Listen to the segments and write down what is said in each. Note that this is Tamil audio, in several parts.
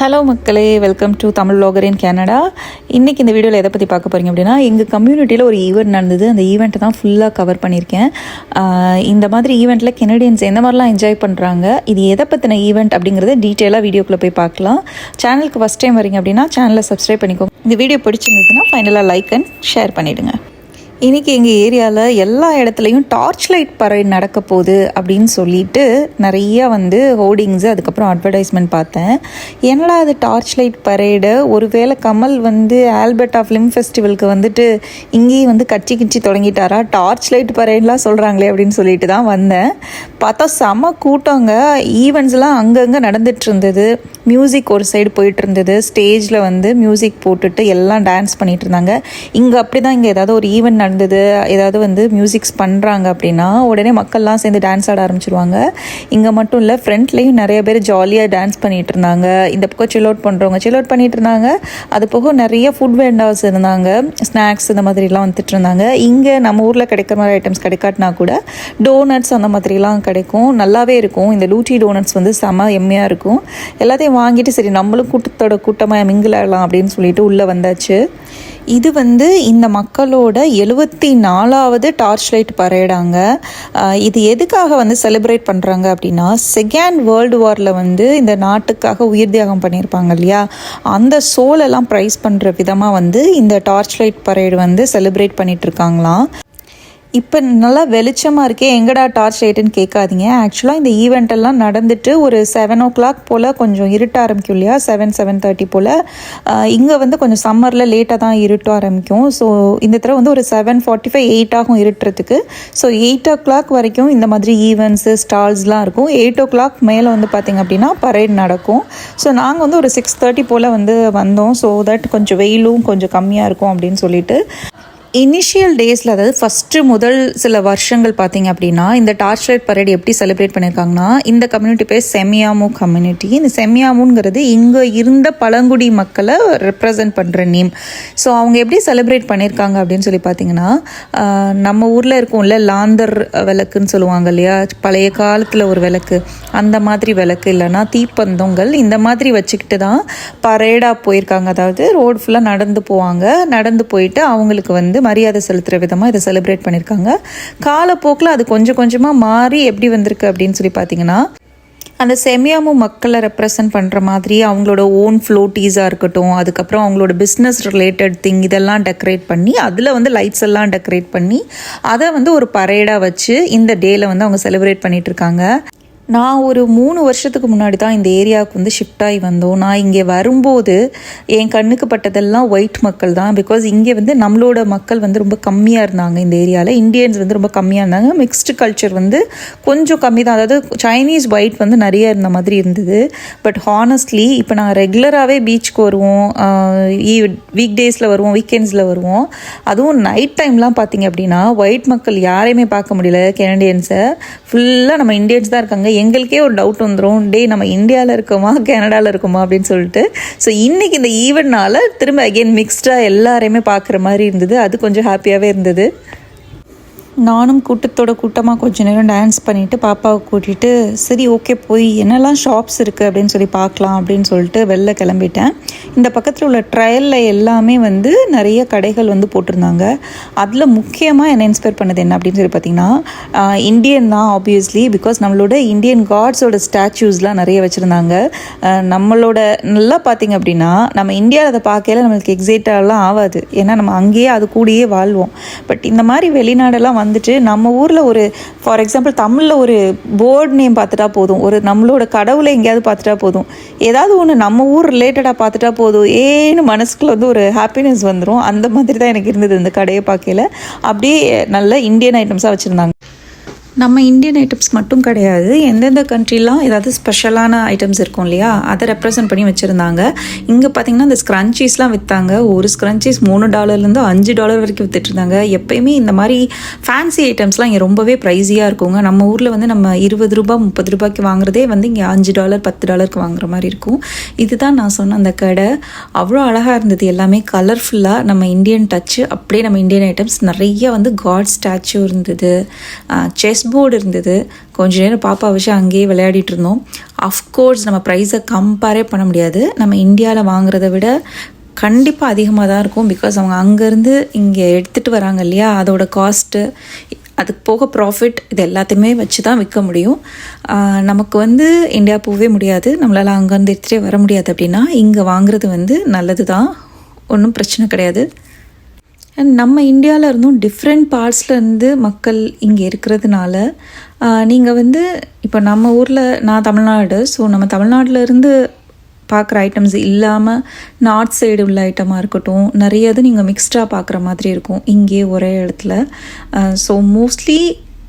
ஹலோ மக்களே. Welcome to Tamil vlogger in Canada இன்றைக்கி இந்த வீடியோவில் எதை பற்றி பார்க்க போகிறீங்க அப்படின்னா எங்கள் கம்யூனிட்டியில் ஒரு ஈவெண்ட் நடந்தது. அந்த ஈவெண்ட்டை தான் ஃபுல்லாக கவர் பண்ணியிருக்கேன் இந்த மாதிரி ஈவெண்ட்டில் கெனடியன்ஸ் எந்த மாதிரிலாம் என்ஜாய் பண்ணுறாங்க இது எதை பற்றின ஈவெண்ட் அப்படிங்கிறத டீட்டெயிலாக வீடியோக்குள்ளே போய் பார்க்கலாம். சேனலுக்கு ஃபஸ்ட் டைம் வரீங்க அப்படின்னா சேனலை சப்ஸ்கிரைப் பண்ணிக்கோங்க. இந்த வீடியோ பிடிச்சிருந்ததுன்னா ஃபைனலாக லைக் அண்ட் ஷேர் பண்ணிவிடுங்க இன்றைக்கி எங்கள் ஏரியாவில் எல்லா இடத்துலையும் டார்ச் லைட் பரேட் நடக்க போகுது அப்படின்னு சொல்லிட்டு நிறையா வந்து ஹோர்டிங்ஸு அதுக்கப்புறம் அட்வர்டைஸ்மெண்ட் பார்த்தேன். என்னடா அது டார்ச் லைட் பரேடு ஒருவேளை கமல் வந்து ஆல்பர்ட் ஆஃப் ஃபிலிம் ஃபெஸ்டிவலுக்கு வந்துட்டு இங்கேயும் வந்து கட்சி கிச்சி தொடங்கிட்டாரா? டார்ச் லைட் பரேட்லாம் சொல்கிறாங்களே அப்படின்னு சொல்லிட்டு தான் வந்தேன். பார்த்தா செம கூட்டங்க. ஈவெண்ட்ஸ்லாம் அங்கங்கே நடந்துட்டு இருந்தது. மியூசிக் ஒரு சைடு போயிட்டு இருந்தது. ஸ்டேஜில் வந்து மியூசிக் போட்டுட்டு எல்லாம் டான்ஸ் பண்ணிகிட்டு இருந்தாங்க. இங்கே அப்படி தான் இங்கே ஏதாவது ஒரு ஈவெண்ட் நடந்தது ஏதாவது வந்து மியூசிக்ஸ் பண்ணுறாங்க அப்படின்னா உடனே மக்கள்லாம் சேர்ந்து டான்ஸ் ஆட ஆரம்பிச்சிருவாங்க. இங்கே மட்டும் இல்லை ஃப்ரண்ட்லேயும் நிறைய பேர் ஜாலியாக டான்ஸ் பண்ணிகிட்டு இருந்தாங்க. இந்த பக்கம் சில் அவுட் பண்ணுறவங்க சில் அவுட் பண்ணிகிட்டு இருந்தாங்க. அது போக நிறைய ஃபுட் வெண்டார்ஸ் இருந்தாங்க. ஸ்நாக்ஸ் இந்த மாதிரிலாம் வந்துட்டு இருந்தாங்க. இங்கே நம்ம ஊரில் கிடைக்கிற மாதிரி ஐட்டம்ஸ் கிடைக்காட்டினா கூட டோனட்ஸ் அந்த மாதிரிலாம் கிடைக்கும். நல்லாவே இருக்கும். இந்த லூட்டி டோனட்ஸ் வந்து செம எம்மையாக இருக்கும். எல்லாத்தையும் வாங்கிட்டு சரி நம்மளும் கூட்டத்தோட கூட்டமாக மிங்கிள் ஆகலாம் அப்படின்னு சொல்லிட்டு உள்ளே வந்தாச்சு. இது வந்து இந்த மக்களோட எழுவத்தி நாலாவது டார்ச் லைட் பரேடாங்க இது எதுக்காக வந்து செலிப்ரேட் பண்ணுறாங்க அப்படின்னா செகண்ட் வேர்ல்டு வாரில் வந்து இந்த நாட்டுக்காக உயிர் தியாகம் பண்ணியிருப்பாங்க இல்லையா? அந்த சோலெல்லாம் ப்ரைஸ் பண்ணுற விதமாக வந்து இந்த டார்ச் லைட் பரேடு வந்து செலிப்ரேட் பண்ணிகிட்ருக்காங்களாம் இப்போ நல்லா வெளிச்சமாக இருக்கே. எங்கடா டார்ச் லைட்டுன்னு கேட்காதீங்க. ஆக்சுவலாக இந்த ஈவெண்ட் எல்லாம் நடந்துட்டு ஒரு செவன் ஓ கிளாக் போல் கொஞ்சம் இருட்ட ஆரம்பிக்கும் இல்லையா? செவன் செவன் தேர்ட்டி போல். இங்கே வந்து கொஞ்சம் சம்மரில் லேட்டாக தான் இருட்ட ஆரம்பிக்கும். ஸோ இந்த தடவை வந்து ஒரு செவன் ஃபார்ட்டி ஃபைவ் எயிட் ஆகும் இருட்டுறதுக்கு. ஸோ எயிட் ஓ கிளாக் வரைக்கும் இந்த மாதிரி ஈவெண்ட்ஸு ஸ்டால்ஸ்லாம் இருக்கும். எயிட் ஓ கிளாக் மேலே வந்து பார்த்திங்க அப்படின்னா பரேட் நடக்கும். ஸோ நாங்கள் வந்து ஒரு சிக்ஸ் தேர்ட்டி போல் வந்து வந்தோம். ஸோ தட் கொஞ்சம் வெயிலும் கொஞ்சம் கம்மியாக இருக்கும் அப்படின்னு சொல்லிட்டு. இனிஷியல் டேஸில் அதாவது ஃபஸ்ட்டு முதல் சில வருஷங்கள் பார்த்தீங்க அப்படின்னா இந்த டார்ச் லைட் பரேட் எப்படி செலிப்ரேட் பண்ணியிருக்காங்கன்னா இந்த கம்யூனிட்டி பேர் செமியாமு கம்யூனிட்டி இந்த செமியாமுங்கிறது இங்கே இருந்த பழங்குடி மக்களை ரெப்ரசன்ட் பண்ணுற நேம் ஸோ அவங்க எப்படி செலிப்ரேட் பண்ணியிருக்காங்க அப்படின்னு சொல்லி பார்த்தீங்கன்னா நம்ம ஊரில் இருக்கும்ல லாந்தர் விளக்குன்னு சொல்லுவாங்க இல்லையா? பழைய காலத்தில் ஒரு விளக்கு. அந்த மாதிரி விளக்கு இல்லைன்னா தீப்பந்தங்கள். இந்த மாதிரி வச்சுக்கிட்டு தான் பரேடாக போயிருக்காங்க. அதாவது ரோடு ஃபுல்லாக நடந்து போவாங்க. நடந்து போயிட்டு அவங்களுக்கு வந்து மரியாதை செலுத்துகிற விதமாக இதை செலிப்ரேட் பண்ணியிருக்காங்க காலப்போக்கில் அது கொஞ்சம் கொஞ்சமாக மாறி எப்படி வந்திருக்கு அப்படின்னு சொல்லி பார்த்தீங்கன்னா அந்த செமியாமு மக்களை ரெப்ரசன்ட் பண்ணுற மாதிரி அவங்களோட ஓன் ஃப்ளோட்டீஸாக இருக்கட்டும் அதுக்கப்புறம் அவங்களோட பிஸ்னஸ் ரிலேட்டட் திங் இதெல்லாம் டெக்கரேட் பண்ணி அதில் வந்து லைட்ஸ் எல்லாம் டெக்கரேட் பண்ணி அதை வந்து ஒரு பரேடாக வச்சு இந்த டேயில் வந்து அவங்க செலிப்ரேட் பண்ணிட்டு இருக்காங்க. நான் ஒரு மூணு வருஷத்துக்கு முன்னாடி தான் இந்த ஏரியாவுக்கு வந்து ஷிஃப்ட் ஆகி வந்தோம். நான் இங்கே வரும்போது என் கண்ணுக்கு பட்டதெல்லாம் ஒயிட் மக்கள் தான். பிகாஸ் இங்கே வந்து நம்மளோட மக்கள் வந்து ரொம்ப கம்மியாக இருந்தாங்க இந்த ஏரியாவில் இந்தியன்ஸ் வந்து ரொம்ப கம்மியாக இருந்தாங்க. மிக்ஸ்டு கல்ச்சர் வந்து கொஞ்சம் கம்மி தான் அதாவது சைனீஸ் ஒயிட் வந்து நிறைய இருந்த மாதிரி இருந்தது. பட் ஹானஸ்ட்லி இப்போ நான் ரெகுலராகவே பீச்சுக்கு வருவோம். வீக் டேஸில் e-, வருவோம் வீக்கெண்ட்ஸில் வருவோம். அதுவும் நைட் டைம்லாம் பார்த்தீங்க அப்படின்னா ஒயிட் மக்கள் யாரையுமே பார்க்க முடியல. கெனடியன்ஸை ஃபுல்லாக நம்ம இந்தியன்ஸ் தான் இருக்காங்க. எங்களுக்கே ஒரு டவுட் வந்துடும் டே நம்ம இந்தியாவில் இருக்கோமா? கனடாவில் இருக்கோமா? அப்படின்னு சொல்லிட்டு. ஸோ இன்றைக்கி இந்த ஈவெண்ட்னால் திரும்ப அகெயின் மிக்ஸ்டாக எல்லாரையுமே பார்க்குற மாதிரி இருந்தது. அது கொஞ்சம் ஹாப்பியாகவே இருந்தது. நானும் கூட்டத்தோட கூட்டமாக கொஞ்ச நேரம் டான்ஸ் பண்ணிவிட்டு பாப்பாவை கூட்டிகிட்டு சரி ஓகே போய் என்னெல்லாம் ஷாப்ஸ் இருக்குது அப்படின்னு சொல்லி பார்க்கலாம் அப்படின்னு சொல்லிட்டு வெளில கிளம்பிட்டேன். இந்த பக்கத்தில் உள்ள ட்ரையலில் எல்லாமே வந்து நிறைய கடைகள் வந்து போட்டிருந்தாங்க. அதில் முக்கியமாக என்னை இன்ஸ்பயர் பண்ணது என்ன அப்படின்னு சொல்லி பார்த்தீங்கன்னா இந்தியன் தான் ஆப்வியஸ்லி பிகாஸ் நம்மளோட இந்தியன் காட்ஸோட ஸ்டாச்சூஸ்லாம் நிறைய வச்சுருந்தாங்க. நம்மளோட நல்லா பார்த்தீங்க அப்படின்னா நம்ம இந்தியாவில் அதை பார்க்கல நம்மளுக்கு எக்ஸைட்டாலாம் ஆகாது. ஏன்னா நம்ம அங்கேயே அது கூடயே வாழ்வோம். பட் இந்த மாதிரி வெளிநாடெல்லாம் வந்துட்டு நம்ம ஊரில் ஒரு ஃபார் எக்ஸாம்பிள் தமிழில் ஒரு போர்டு நேம் பார்த்துட்டா போதும். ஒரு நம்மளோட கடவுளை எங்கேயாவது பார்த்துட்டா போதும். ஏதாவது ஒன்று நம்ம ஊர் ரிலேட்டடாக பார்த்துட்டா போதும். ஏன்னு மனசுக்குள்ள வந்து ஒரு ஹாப்பினஸ் வந்துடும் அந்த மாதிரி தான் எனக்கு இருந்தது இந்த கடையை பார்க்கல அப்படியே நல்ல இந்தியன் ஐட்டம்ஸாக வச்சுருந்தாங்க. நம்ம இந்தியன் ஐட்டம்ஸ் மட்டும் கிடையாது. எந்தெந்த கண்ட்ரிலாம் ஏதாவது ஸ்பெஷலான ஐட்டம்ஸ் இருக்கும் இல்லையா? அதை ரெப்ரசன்ட் பண்ணி வச்சுருந்தாங்க. இங்கே பார்த்தீங்கன்னா இந்த ஸ்க்ரன்ச்சீஸ்லாம் விற்றாங்க ஒரு ஸ்க்ரன்ச்சீஸ் மூணு டாலர்லேருந்து அஞ்சு டாலர் வரைக்கும் விற்றுட்ருந்தாங்க இருந்தாங்க. எப்பயுமே இந்த மாதிரி ஃபேன்சி ஐட்டம்ஸ்லாம் இங்கே ரொம்பவே ப்ரைஸியாக இருக்குங்க. நம்ம ஊரில் வந்து நம்ம இருபது ரூபாய் முப்பது ரூபாய்க்கு வாங்குறதே வந்து இங்கே அஞ்சு டாலர் பத்து டாலருக்கு வாங்குற மாதிரி இருக்கும். இதுதான் நான் சொன்ன அந்த கடை. அவ்வளோ அழகாக இருந்தது எல்லாமே. கலர்ஃபுல்லாக நம்ம இந்தியன் டச்சு அப்படியே நம்ம இந்தியன் ஐட்டம்ஸ் நிறைய வந்து காட் ஸ்டாச்சு இருந்தது. செஸ் செஸ் போர்டு இருந்தது. கொஞ்ச நேரம் பாப்பா வச்சு அங்கேயே விளையாடிட்டு இருந்தோம். அஃப்கோர்ஸ் நம்ம ப்ரைஸை கம்பேரே பண்ண முடியாது. நம்ம இந்தியாவில் வாங்குறத விட கண்டிப்பாக அதிகமாக தான் இருக்கும். பிகாஸ் அவங்க அங்கேருந்து இங்கே எடுத்துகிட்டு வராங்க இல்லையா? அதோட காஸ்ட்டு அதுக்கு போக ப்ராஃபிட் இது எல்லாத்தையுமே வச்சு தான் விற்க முடியும். நமக்கு வந்து இந்தியா போகவே முடியாது. நம்மளால் அங்கேருந்து எடுத்துகிட்டே வர முடியாது அப்படின்னா இங்கே வாங்குறது வந்து நல்லது தான் ஒன்றும் பிரச்சனை கிடையாது. அண்ட் நம்ம இந்தியாவில் இருந்தும் டிஃப்ரெண்ட் பார்ட்ஸில் இருந்து மக்கள் இங்கே இருக்கிறதுனால நீங்கள் வந்து இப்போ நம்ம ஊரில் நான் தமிழ்நாடு ஸோ நம்ம தமிழ்நாட்டிலேருந்து பார்க்குற ஐட்டம்ஸ் இல்லாமல் நார்த் சைடு உள்ள ஐட்டமாக இருக்கட்டும் நிறைய இது நீங்கள் மிக்ஸ்டாக பார்க்குற மாதிரி இருக்கும் இங்கே ஒரே இடத்துல. ஸோ மோஸ்ட்லி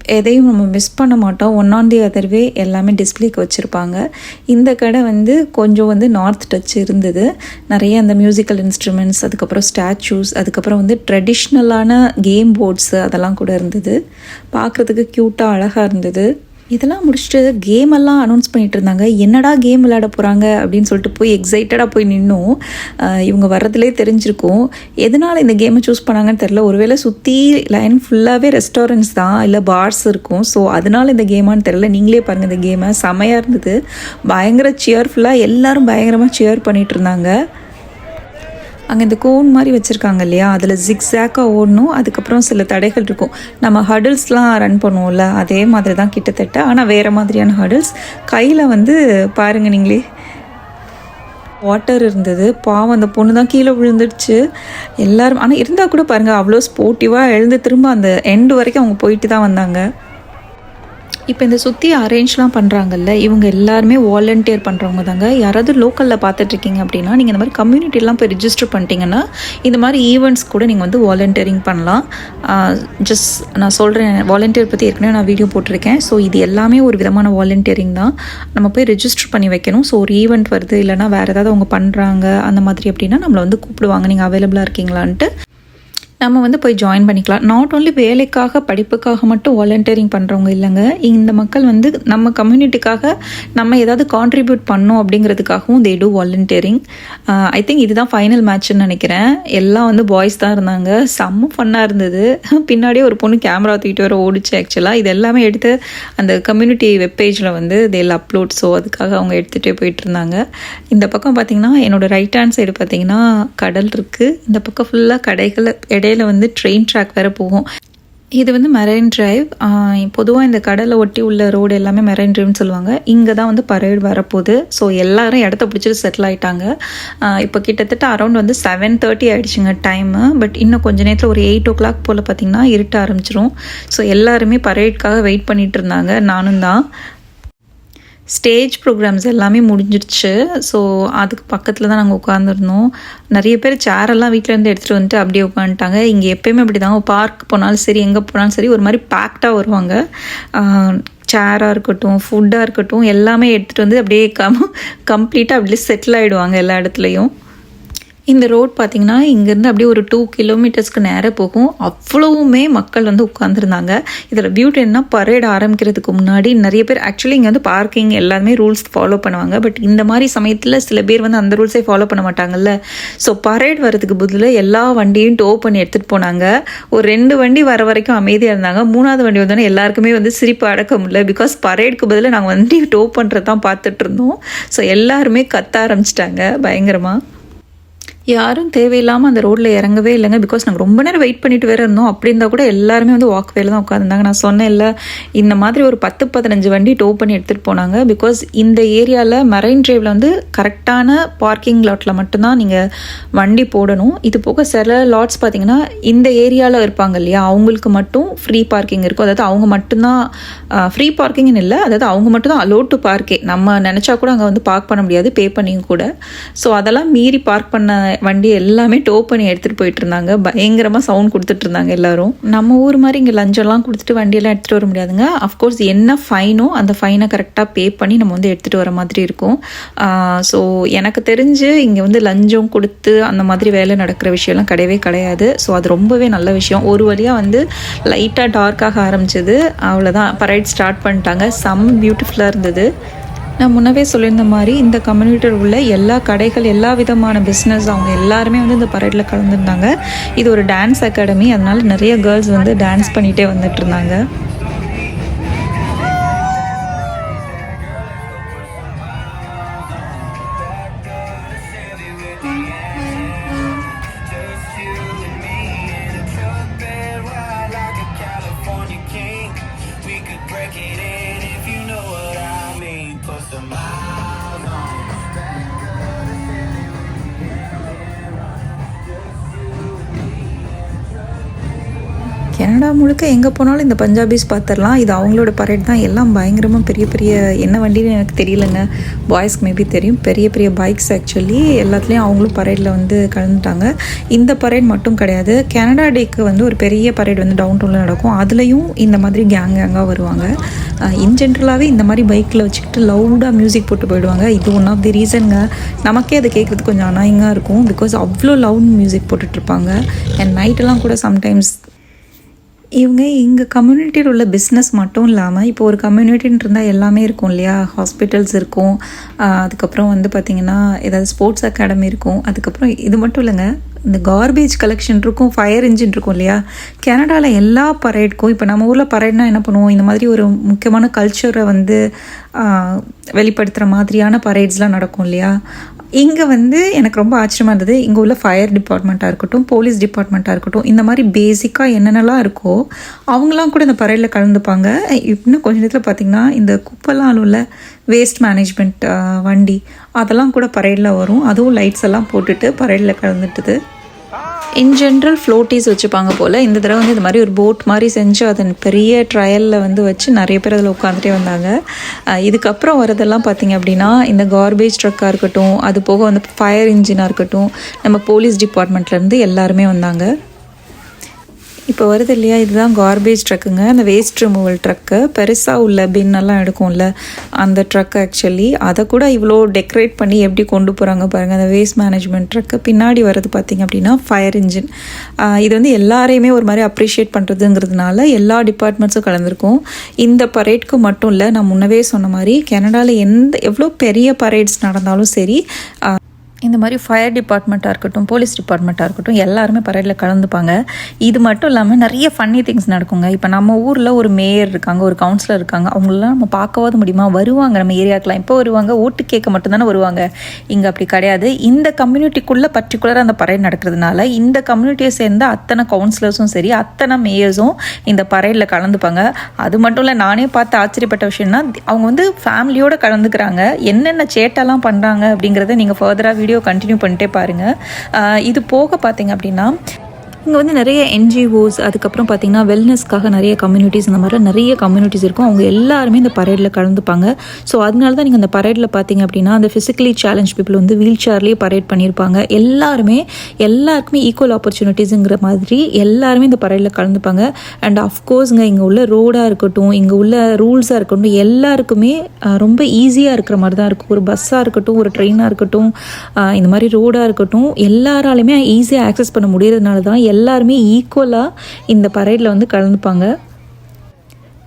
எதையும் நம்ம மிஸ் பண்ண மாட்டோம். ஒன் ஆன் தி அதர்வே எல்லாமே டிஸ்பிளேக்கு வச்சுருப்பாங்க. இந்த கடை வந்து கொஞ்சம் வந்து நார்த் டச் இருந்தது. நிறைய அந்த மியூசிக்கல் இன்ஸ்ட்ருமெண்ட்ஸ் அதுக்கப்புறம் ஸ்டாச்சூஸ் அதுக்கப்புறம் வந்து ட்ரெடிஷ்னலான கேம் போர்ட்ஸு அதெல்லாம் கூட இருந்தது. பார்க்குறதுக்கு க்யூட்டாக அழகாக இருந்தது. இதெல்லாம் முடிச்சுட்டு கேம் எல்லாம் அனௌன்ஸ் பண்ணிகிட்டு இருந்தாங்க. என்னடா கேம் விளையாட போகிறாங்க அப்படின்னு சொல்லிட்டு போய் எக்ஸைட்டடாக போய் நின்னோம். இவங்க வர்றதுலே தெரிஞ்சிருக்கும். எதனால் இந்த கேமை சூஸ் பண்ணாங்கன்னு தெரில ஒருவேளை சுற்றி லைன் ஃபுல்லாகவே ரெஸ்டாரண்ட்ஸ் தான் இல்லை பார்ஸ் இருக்கும். ஸோ அதனால இந்த கேமான்னு தெரில நீங்களே பாருங்கள் இந்த கேமை செமையாக இருந்தது. பயங்கர சியர்ஃபுல்லாக எல்லோரும் பயங்கரமாக சியர் பண்ணிகிட்டு இருந்தாங்க. அங்கே இந்த கோன் மாதிரி வச்சுருக்காங்க இல்லையா? அதில் ஜிக்ஸாக்காக ஓடணும். அதுக்கப்புறம் சில தடைகள் இருக்கும். நம்ம ஹடில்ஸ்லாம் ரன் பண்ணுவோம்ல அதே மாதிரி தான் கிட்டத்தட்ட. ஆனால் வேறு மாதிரியான ஹடில்ஸ் கையில் வந்து பாருங்க நீங்களே. வாட்டர் இருந்தது. பாவம் அந்த பொண்ணு தான் கீழே விழுந்துடுச்சு. எல்லோரும் ஆனால் இருந்தால் கூட பாருங்கள் அவ்வளோ ஸ்போர்ட்டிவாக எழுந்து திரும்ப அந்த எண்டு வரைக்கும் அவங்க போயிட்டு தான் வந்தாங்க. இப்போ இந்த சுற்றி அரேஞ்ச்லாம் பண்ணுறாங்கல்ல இவங்க எல்லாருமே வாலண்டியர் பண்ணுறவங்க தாங்க யாராவது லோக்கலில் பார்த்துட்ருக்கீங்க அப்படின்னா நீங்கள் இந்த மாதிரி கம்யூனிட்டிலாம் போய் ரிஜிஸ்டர் பண்ணிட்டீங்கன்னா இந்த மாதிரி ஈவெண்ட்ஸ் கூட நீங்கள் வந்து வாலண்டியரிங் பண்ணலாம். ஜஸ்ட் நான் சொல்கிறேன் வாலண்டியர் பற்றி ஏற்கனவே நான் வீடியோ போட்டிருக்கேன். ஸோ இது எல்லாமே ஒரு விதமான வாலண்டியரிங் தான். நம்ம போய் ரிஜிஸ்டர் பண்ணி வைக்கணும். ஸோ ஒரு ஈவெண்ட் வருது இல்லைனா வேறு ஏதாவது அவங்க பண்ணுறாங்க அந்த மாதிரி அப்படின்னா நம்மளை வந்து கூப்பிடுவாங்க. நீங்கள் அவைலபிளாக இருக்கீங்களான்ட்டு நம்ம வந்து போய் ஜாயின் பண்ணிக்கலாம். நாட் ஓன்லி வேலைக்காக படிப்புக்காக மட்டும் வாலண்டியரிங் பண்ணுறவங்க இல்லைங்க. இந்த மக்கள் வந்து நம்ம கம்யூனிட்டிக்காக நம்ம ஏதாவது கான்ட்ரிபியூட் பண்ணோம் அப்படிங்கிறதுக்காகவும் they do volunteering I think இதுதான் ஃபைனல் மேட்ச்னு நினைக்கிறேன். எல்லாம் வந்து பாய்ஸ் தான் இருந்தாங்க. செம்ம ஃபன்னாக இருந்தது. பின்னாடியே ஒரு பொண்ணு கேமரா தூக்கிட்டு வர ஓடிச்சு ஆக்சுவலாக இது எல்லாமே எடுத்து அந்த கம்யூனிட்டி வெப்பேஜில் வந்து தேல் அப்லோட் ஸோ அதுக்காக அவங்க எடுத்துகிட்டே போயிட்டு இருந்தாங்க. இந்த பக்கம் பார்த்தீங்கன்னா என்னோடய ரைட் ஹேண்ட் சைடு பார்த்தீங்கன்னா கடல் இருக்குது இந்த பக்கம் ஃபுல்லாக கடைகள் இடையில வந்து ட்ரெயின் ட்ராக் வேறு போகும். இது வந்து மெரைன் டிரைவ் பொதுவாக இந்த கடலை ஒட்டி உள்ள ரோடு எல்லாமே மெரைன் டிரைவ்னு சொல்லுவாங்க. இங்கே தான் வந்து பரேட் வரப்போகுது. ஸோ எல்லாரும் இடத்த பிடிச்சிட்டு செட்டில் ஆயிட்டாங்க. இப்போ கிட்டத்தட்ட அரௌண்ட் வந்து செவன் தேர்ட்டி ஆகிடுச்சுங்க டைமு பட் இன்னும் கொஞ்ச நேரத்தில் ஒரு எயிட் ஓ கிளாக் போல் பார்த்திங்கன்னா இருட்ட ஆரம்பிச்சிரும். ஸோ எல்லாருமே பரேட்காக வெயிட் பண்ணிகிட்டு இருந்தாங்க. நானும் தான். ஸ்டேஜ் ப்ரோக்ராம்ஸ் எல்லாமே முடிஞ்சிடுச்சு ஸோ அதுக்கு பக்கத்தில் தான் நாங்கள் உட்காந்துருந்தோம் நிறைய பேர் சேரெல்லாம் வீட்டிலேருந்து எடுத்துகிட்டு வந்துட்டு அப்படியே உட்காந்துட்டாங்க. இங்கே எப்பயுமே அப்படி தான் பார்க் போனாலும் சரி எங்கே போனாலும் சரி ஒரு மாதிரி பேக்டாக வருவாங்க. சேராக இருக்கட்டும் ஃபுட்டாக இருக்கட்டும் எல்லாமே எடுத்துகிட்டு வந்து அப்படியே கம் கம்ப்ளீட்டாக அப்படியே செட்டில் ஆகிடுவாங்க எல்லா இடத்துலையும். இந்த ரோட் பார்த்தீங்கன்னா இங்கேருந்து அப்படியே ஒரு டூ கிலோமீட்டர்ஸ்க்கு நேராக போகும். அவ்வளவுமே மக்கள் வந்து உட்காந்துருந்தாங்க இதில் பியூட்டி என்ன பரேட் ஆரம்பிக்கிறதுக்கு முன்னாடி நிறைய பேர் ஆக்சுவலி இங்கே வந்து பார்க்கிங் எல்லாருமே ரூல்ஸ் ஃபாலோ பண்ணுவாங்க. பட் இந்த மாதிரி சமயத்தில் சில பேர் வந்து அந்த ரூல்ஸே ஃபாலோ பண்ண மாட்டாங்கல்ல. ஸோ பரேட் வரதுக்கு பதிலாக எல்லா வண்டியும் டோ பண்ணி எடுத்துகிட்டு போனாங்க. ஒரு ரெண்டு வண்டி வர வரைக்கும் அமைதியாக இருந்தாங்க. மூணாவது வண்டி வந்தோடனே எல்லாருக்குமே வந்து சிரிப்பு அடக்க முடியல. பிகாஸ் பரேடுக்கு பதிலாக நாங்கள் வண்டி டோ பண்ணுறது தான் பார்த்துட்டு இருந்தோம். ஸோ எல்லாருமே கத்த ஆரம்பிச்சிட்டாங்க. பயங்கரமாக யாரும் தேவையில்லாமல் அந்த ரோட்டில் இறங்கவே இல்லைங்க. பிகாஸ் நாங்கள் ரொம்ப நேரம் வெயிட் பண்ணிட்டு வேற இருந்தோம். அப்படி இருந்தால் கூட எல்லாருமே வந்து வாக் வேல தான் உட்காந்துருந்தாங்க நான் சொன்னேன் இல்லை இந்த மாதிரி ஒரு பத்து பதினஞ்சு வண்டி டோ பண்ணி எடுத்துகிட்டு போனாங்க. பிகாஸ் இந்த ஏரியாவில் மரைன் ட்ரைவில் வந்து கரெக்டான பார்க்கிங் லாட்டில் மட்டும்தான் நீங்கள் வண்டி போடணும். இது போக சில லாட்ஸ் பார்த்தீங்கன்னா இந்த ஏரியாவில் இருப்பாங்க இல்லையா அவங்களுக்கு மட்டும் ஃப்ரீ பார்க்கிங் இருக்கும். அதாவது அவங்க மட்டும்தான் ஃப்ரீ பார்க்கிங்னு இல்லை அதாவது அவங்க மட்டும் தான் அலோட் டு பார்க்கே நம்ம நினச்சா கூட அங்கே வந்து பார்க் பண்ண முடியாது பே பண்ணியும் கூட. ஸோ அதெல்லாம் மீறி பார்க் பண்ண வண்டி எல்லாமே டோ பண்ணி எடுத்துகிட்டு போயிட்டு இருந்தாங்க. பயங்கரமாக சவுண்ட் கொடுத்துட்டு இருந்தாங்க எல்லாரும். நம்ம ஊர் மாதிரி இங்கே லஞ்சம்லாம் கொடுத்துட்டு வண்டியெல்லாம் எடுத்துகிட்டு வர முடியாதுங்க. அஃப்கோர்ஸ் என்ன ஃபைனோ அந்த ஃபைனை கரெக்டாக பே பண்ணி நம்ம வந்து எடுத்துகிட்டு வர மாதிரி இருக்கும். ஸோ எனக்கு தெரிஞ்சு இங்கே வந்து லஞ்சம் கொடுத்து அந்த மாதிரி வேலை நடக்கிற விஷயம்லாம் கிடையவே கிடையாது. ஸோ அது ரொம்பவே நல்ல விஷயம். ஒரு வழியாக வந்து லைட்டாக டார்க்காக ஆரம்பிச்சது. அவ்வளோதான் பரைட் ஸ்டார்ட் பண்ணிட்டாங்க. சம் பியூட்டிஃபுல்லாக இருந்தது. நான் முன்னவே சொல்லியிருந்த மாதிரி இந்த கம்யூனிட்டியில் உள்ள எல்லா கடைகள் எல்லா விதமான பிஸ்னஸ் அவங்க எல்லாருமே வந்து இந்த பரேடில் கலந்துருந்தாங்க. இது ஒரு டான்ஸ் அகாடமி அதனால் நிறைய கேர்ள்ஸ் வந்து டான்ஸ் பண்ணிகிட்டே வந்துட்டு இருந்தாங்க. கனடா எங்கே போனாலும் இந்த பஞ்சாபிஸ் பார்த்துடலாம் இது அவங்களோட பரேட் தான். எல்லாம் பயங்கரமாக பெரிய பெரிய என்ன வண்டின்னு எனக்கு தெரியலங்க. பாய்ஸ்க்கு மேபி தெரியும். பெரிய பெரிய பைக்ஸ் ஆக்சுவலி எல்லாத்துலேயும் அவங்களும் பரேடில் வந்து கலந்துட்டாங்க. இந்த பரேட் மட்டும் கிடையாது. கனடா டேக்கு வந்து ஒரு பெரிய பரேட் வந்து டவுன் டவுனில் நடக்கும். அதுலேயும் இந்த மாதிரி கேங் கேங்காக வருவாங்க. இன் ஜென்ரலாகவே இந்த மாதிரி பைக்கில் வச்சுக்கிட்டு லவுடாக மியூசிக் போட்டு போயிடுவாங்க. இது ஒன் ஆஃப் தி ரீசனுங்க நமக்கே அது கேட்குறது கொஞ்சம் அனாயிங்காக இருக்கும். பிகாஸ் அவ்வளோ லவுட் மியூசிக் போட்டுட்ருப்பாங்க அண்ட் நைட்டெல்லாம் கூட சம்டைம்ஸ் இவங்க எங்கள் கம்யூனிட்டியில் உள்ள பிஸ்னஸ் மட்டும் இல்லாமல் இப்போ ஒரு கம்யூனிட்டின்னு இருந்தால் எல்லாமே இருக்கும் இல்லையா? ஹாஸ்பிட்டல்ஸ் இருக்கும். அதுக்கப்புறம் வந்து பார்த்திங்கன்னா ஏதாவது ஸ்போர்ட்ஸ் அகாடமி இருக்கும். அதுக்கப்புறம் இது மட்டும் இல்லைங்க இந்த கார்பேஜ் கலெக்ஷன் இருக்கும் ஃபயர் இன்ஜின் இருக்கும் இல்லையா? கனடாவில் எல்லா பரேட்க்கும் இப்போ நம்ம ஊரில் பரேட்னா என்ன பண்ணுவோம்? இந்த மாதிரி ஒரு முக்கியமான கல்ச்சரை வந்து வெளிப்படுத்துகிற மாதிரியான பரேட்ஸ்லாம் நடக்கும் இல்லையா? இங்கே வந்து எனக்கு ரொம்ப ஆச்சரியமாக இருந்தது. இங்கே உள்ள ஃபயர் டிபார்ட்மெண்ட்டாக இருக்கட்டும் போலீஸ் டிபார்ட்மெண்ட்டாக இருக்கட்டும் இந்த மாதிரி பேசிக்காக என்னென்னலாம் இருக்கோ அவங்களாம் கூட இந்த பரேடில் கலந்துப்பாங்க. இன்னும் கொஞ்ச நேரத்தில் பார்த்திங்கன்னா இந்த குப்பெல்லாம் உள்ள வேஸ்ட் மேனேஜ்மெண்ட் வண்டி அதெல்லாம் கூட பரேடில் வரும். அதுவும் லைட்ஸ் எல்லாம் போட்டுட்டு பரேடில் கலந்துட்டுது. இன் ஜென்ரல் ஃப்ளோட்டீஸ் வச்சுப்பாங்க போல். இந்த தடவை வந்து இது மாதிரி ஒரு போட் மாதிரி செஞ்சு அதன் பெரிய ட்ரையலில் வந்து வச்சு நிறைய பேர் அதில் உட்காந்துட்டே வந்தாங்க. இதுக்கப்புறம் வரதெல்லாம் பார்த்திங்க அப்படின்னா இந்த கார்பேஜ் ட்ரக்காக இருக்கட்டும் அது போக வந்து ஃபயர் இன்ஜினாக இருக்கட்டும் நம்ம போலீஸ் டிபார்ட்மெண்ட்லேருந்து எல்லாருமே வந்தாங்க. இப்போ வருது இல்லையா? இதுதான் கார்பேஜ் ட்ரக்குங்க அந்த வேஸ்ட் ரிமூவல் ட்ரக்கு பெருசாக உள்ள பின்னெல்லாம் எடுக்கும்ல. அந்த ட்ரக் ஆக்சுவலி அதை கூட இவ்வளோ டெக்கரேட் பண்ணி எப்படி கொண்டு போகிறாங்க பாருங்கள் அந்த வேஸ்ட் மேனேஜ்மெண்ட் ட்ரக்கு பின்னாடி வர்றது பார்த்திங்க அப்படின்னா ஃபயர் இன்ஜின் இது வந்து எல்லாரையுமே ஒரு மாதிரி அப்ரிஷியேட் பண்ணுறதுங்கிறதுனால எல்லா டிபார்ட்மெண்ட்ஸும் கலந்துருக்கும். இந்த பரேட்க்கு மட்டும் இல்லை நான் முன்னவே சொன்ன மாதிரி கனடாவில் எந்த எவ்வளோ பெரிய பரேட்ஸ் நடந்தாலும் சரி இந்த மாதிரி ஃபயர் டிபார்ட்மெண்ட்டாக இருக்கட்டும் போலீஸ் டிபார்ட்மெண்ட்டாக இருக்கட்டும் எல்லாருமே பரேடில் கலந்துப்பாங்க. இது மட்டும் இல்லாமல் நிறைய ஃபன்னி திங்ஸ் நடக்குங்க. இப்போ நம்ம ஊரில் ஒரு மேயர் இருக்காங்க ஒரு கவுன்சிலர் இருக்காங்க அவங்களெலாம் நம்ம பார்க்கவாது முடியுமா? வருவாங்க நம்ம ஏரியாக்கெலாம் இப்போ வருவாங்க ஓட்டு கேட்க மட்டும்தானே வருவாங்க. இங்கே அப்படி கிடையாது. இந்த கம்யூனிட்டிக்குள்ளே பர்டிகுலராக அந்த பரேட் நடக்கிறதுனால இந்த கம்யூனிட்டியை சேர்ந்த அத்தனை கவுன்சிலர்ஸும் சரி அத்தனை மேயர்ஸும் இந்த பரேடில் கலந்துப்பாங்க. அது மட்டும் இல்லை நானே பார்த்து ஆச்சரியப்பட்ட விஷயம்னா அவங்க வந்து ஃபேமிலியோடு கலந்துக்கிறாங்க. என்னென்ன சேட்டெல்லாம் பண்ணுறாங்க அப்படிங்கிறத நீங்கள் ஃபர்தராக வீடியோ கண்டினியூ பண்ணிட்டே பாருங்கள் இது போக பார்த்தீங்க அப்படின்னா இங்கே வந்து நிறைய என்ஜிஓஸ் அதுக்கப்புறம் பார்த்தீங்கன்னா வெல்னஸ்க்காக நிறைய கம்யூனிட்டிஸ் இந்த மாதிரி நிறைய கம்யூனிட்டிஸ் இருக்கும். அவங்க எல்லாருமே இந்த பரேடில் கலந்துப்பாங்க. ஸோ அதனால தான் நீங்கள் அந்த பரேடில் பார்த்தீங்க அப்படின்னா அந்த ஃபிசிக்கலி சேலஞ்ச் பீப்புள் வந்து வீல் சேர்லேயே பரேட் பண்ணியிருப்பாங்க. எல்லாருமே எல்லாருக்குமே ஈக்குவல் ஆப்பர்ச்சுனிட்டிஸுங்கிற மாதிரி எல்லாருமே இந்த பரேடில் கலந்துப்பாங்க. அண்ட் அஃப்கோர்ஸ்ங்க இங்கே உள்ள ரோடாக இருக்கட்டும் இங்கே உள்ள ரூல்ஸாக இருக்கட்டும் எல்லாருக்குமே ரொம்ப ஈஸியாக இருக்கிற மாதிரி தான் இருக்கும். ஒரு பஸ்ஸாக இருக்கட்டும் ஒரு ட்ரெயினாக இருக்கட்டும் இந்த மாதிரி ரோடாக இருக்கட்டும் எல்லாராலையுமே ஈஸியாக ஆக்சஸ் பண்ண முடியறதுனால தான் எல்லாருமே ஈக்குவலாக இந்த பரேடில் வந்து கலந்துப்பாங்க.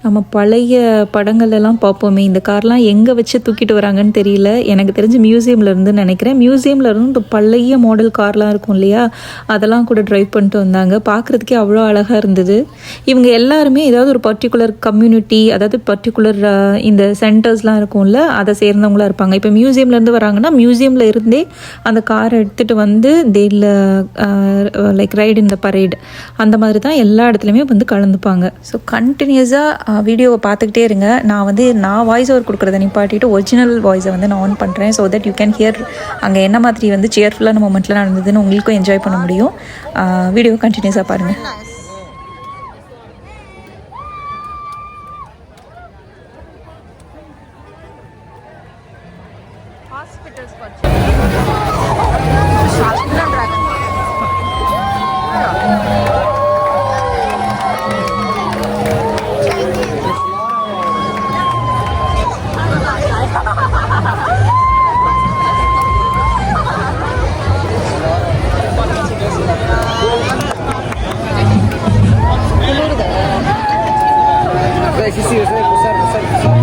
நம்ம பழைய படங்களெல்லாம் பார்ப்போமே இந்த கார்லாம் எங்கே வச்சு தூக்கிட்டு வராங்கன்னு தெரியல. எனக்கு தெரிஞ்சு மியூசியமில் இருந்து நினைக்கிறேன். மியூசியமில் இருந்து இந்த பழைய மாடல் கார்லாம் இருக்கும் இல்லையா? அதெல்லாம் கூட ட்ரைவ் பண்ணிட்டு வந்தாங்க. பார்க்குறதுக்கே அவ்வளோ அழகாக இருந்தது. இவங்க எல்லாருமே ஏதாவது ஒரு பர்டிகுலர் கம்யூனிட்டி அதாவது பர்டிகுலர் இந்த சென்டர்ஸ்லாம் இருக்கும்ல அதை சேர்ந்தவங்களா இருப்பாங்க. இப்போ மியூசியம்லேருந்து வராங்கன்னா மியூசியமில் இருந்தே அந்த காரை எடுத்துட்டு வந்து தேல லைக் ரைடு இந்த பரேடு அந்த மாதிரி தான் எல்லா இடத்துலையுமே வந்து கலந்துப்பாங்க. ஸோ கண்டினியூஸாக வீடியோவை பார்த்துக்கிட்டே இருங்க. நான் வந்து நான் வாய்ஸ் ஓவர் கொடுக்குறத நிப்பாட்டிட்டு ஒரிஜினல் வாய்ஸை வந்து நான் ஆன் பண்ணுறேன் so that you can hear அங்கே என்ன மாதிரி வந்து சேர்ஃபுல்லான மூமெண்ட்லாம் நடந்ததுன்னு உங்களுக்கும் என்ஜாய் பண்ண முடியும். வீடியோ கண்டினியூஸாக பாருங்கள் Sí, sí, cruzar, cruzar, cruzar.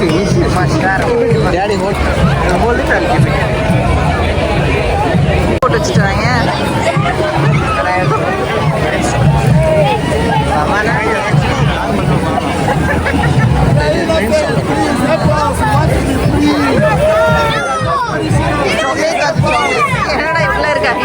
easy, easy, fast car. Daddy, hold. Hold it, I'll give it. போட்டு வச்சுட்டாங்க என்னடா இப்படிலாம் இருக்காங்க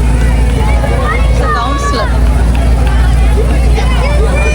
Yeah.